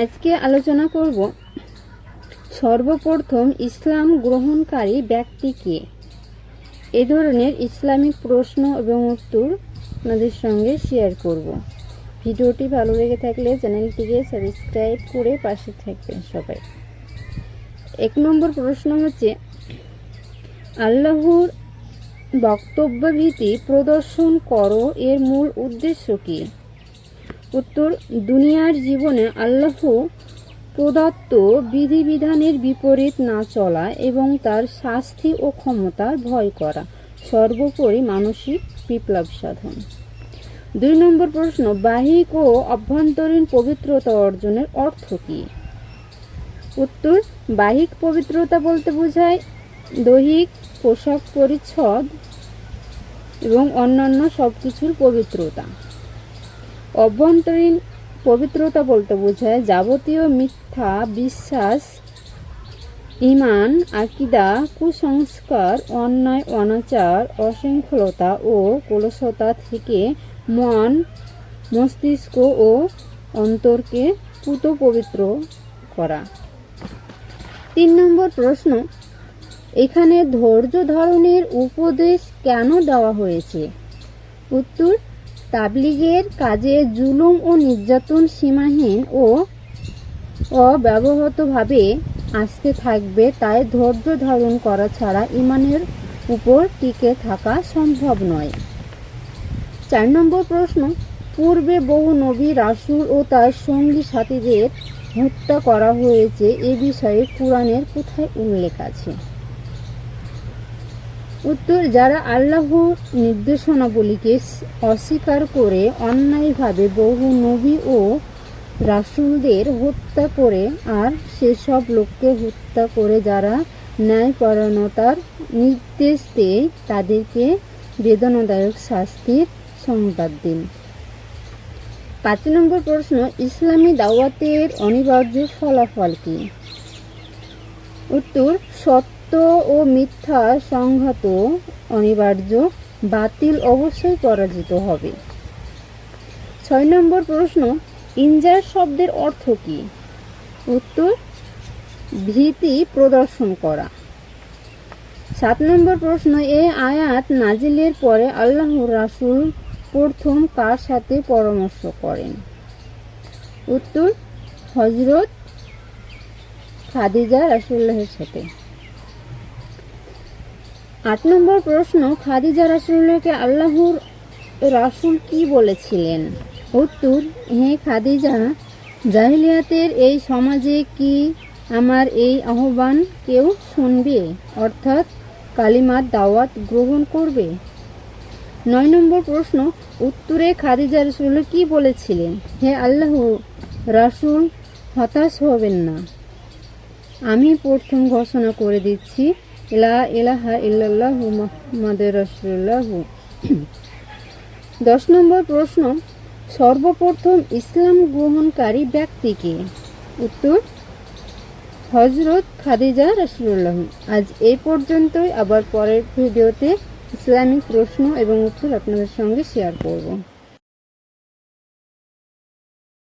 আজকে আলোচনা করব সর্বপ্রথম ইসলাম গ্রহণকারী ব্যক্তি কে? এ ধরনের ইসলামিক প্রশ্ন এবং উত্তর আপনাদের সঙ্গে শেয়ার করব। ভিডিওটি ভালো লেগে থাকলে চ্যানেলটিকে সাবস্ক্রাইব করে পাশে থাকবেন সবাই। এক নম্বর প্রশ্ন হচ্ছে, আল্লাহর বক্তব্যভীতি প্রদর্শন করো এর মূল উদ্দেশ্য কী? উত্তর, দুনিয়ার জীবনে আল্লাহ প্রদত্ত বিধিবিধানের বিপরীত না চলা এবং তার শাস্তি ও ক্ষমতার ভয় করা সর্বোপরি মানসিক বিপ্লব সাধন। দুই নম্বর প্রশ্ন বাহিক ও অভ্যন্তরীণ পবিত্রতা অর্জনের অর্থ কী? উত্তর বাহিক পবিত্রতা বলতে বোঝায় দৈহিক, পোশাক পরিচ্ছদ এবং অন্যান্য সব কিছুর পবিত্রতা। অভ্যন্তরীণ পবিত্রতা বলতে বোঝায় যাবতীয় মিথ্যা, বিশ্বাস ইমান আকিদা, কুসংস্কার, অন্যায়, অনাচার, অশৃঙ্খলতা ও কলসতা থেকে মন, মস্তিষ্ক ও অন্তরকে পুত পবিত্র করা। তিন নম্বর প্রশ্ন, এখানে ধৈর্য ধারণের উপদেশ কেন দেওয়া হয়েছে? উত্তর তাবলিগের কাজে জুলুম ও নির্যাতন সীমাহীন ও অব্যবহতভাবে আসতে থাকবে, তাই ধৈর্য ধারণ করা ছাড়া ইমানের উপর টিকে থাকা সম্ভব নয়। চার নম্বর প্রশ্ন, পূর্বে বহু নবী, রাসূল ও তার সঙ্গী সাথীদের হত্যা করা হয়েছে, এ বিষয়ে কোরআনের কোথায় উল্লেখ আছে? উত্তর, যারা আল্লাহর নির্দেশনাবলীকে অস্বীকার করে অন্যায়ভাবে বহু নবী ও রাসূলদের হত্যা করে আর সেসব লোককে হত্যা করে যারা ন্যায়পরায়ণতার নির্দেশ দেয়, তাদেরকে বেদনাদায়ক শাস্তির সংবাদ দিন। পাঁচ নম্বর প্রশ্ন, ইসলামী দাওয়াতের অনিবার্য ফলাফল কী? উত্তর সত্য ও মিথ্যা সংঘাত অনিবার্য বাতিল অবশ্যই পরাজিত হবে। ছয় নম্বর প্রশ্ন, ইনজার শব্দের অর্থ কী? উত্তর, ভীতি প্রদর্শন করা। সাত নম্বর প্রশ্ন, এ আয়াত নাজিলের পরে আল্লাহ রাসুল প্রথম কার সাথে পরামর্শ করেন? উত্তর হজরত খাদিজা রাসুল্লাহের সাথে। আট নম্বর প্রশ্ন, খাদিজা রাসুল্লাহকে আল্লাহর রাসুল কি বলেছিলেন? উত্তর, হে খাদিজা, জাহিলিয়াতের এই সমাজে কি আমার এই আহ্বান কেউ শুনবে? অর্থাৎ কালিমার দাওয়াত গ্রহণ করবে? নয় নম্বর প্রশ্ন, উত্তরে খাদিজা রাসুল কি বলেছিলেন? হে আল্লাহ, রাসুল হতাশ হবেন না। আমি প্রথম ঘোষণা করে দিচ্ছি লা ইলাহা ইল্লাল্লাহ দশ নম্বর প্রশ্ন, সর্বপ্রথম ইসলাম গ্রহণকারী ব্যক্তিকে উত্তর হজরত খাদিজা রাসূলুল্লাহ। আজ এই পর্যন্তই, আবার পরের ভিডিওতে ইসলামিক প্রশ্ন এবং উত্তর আপনাদের সঙ্গে শেয়ার করব।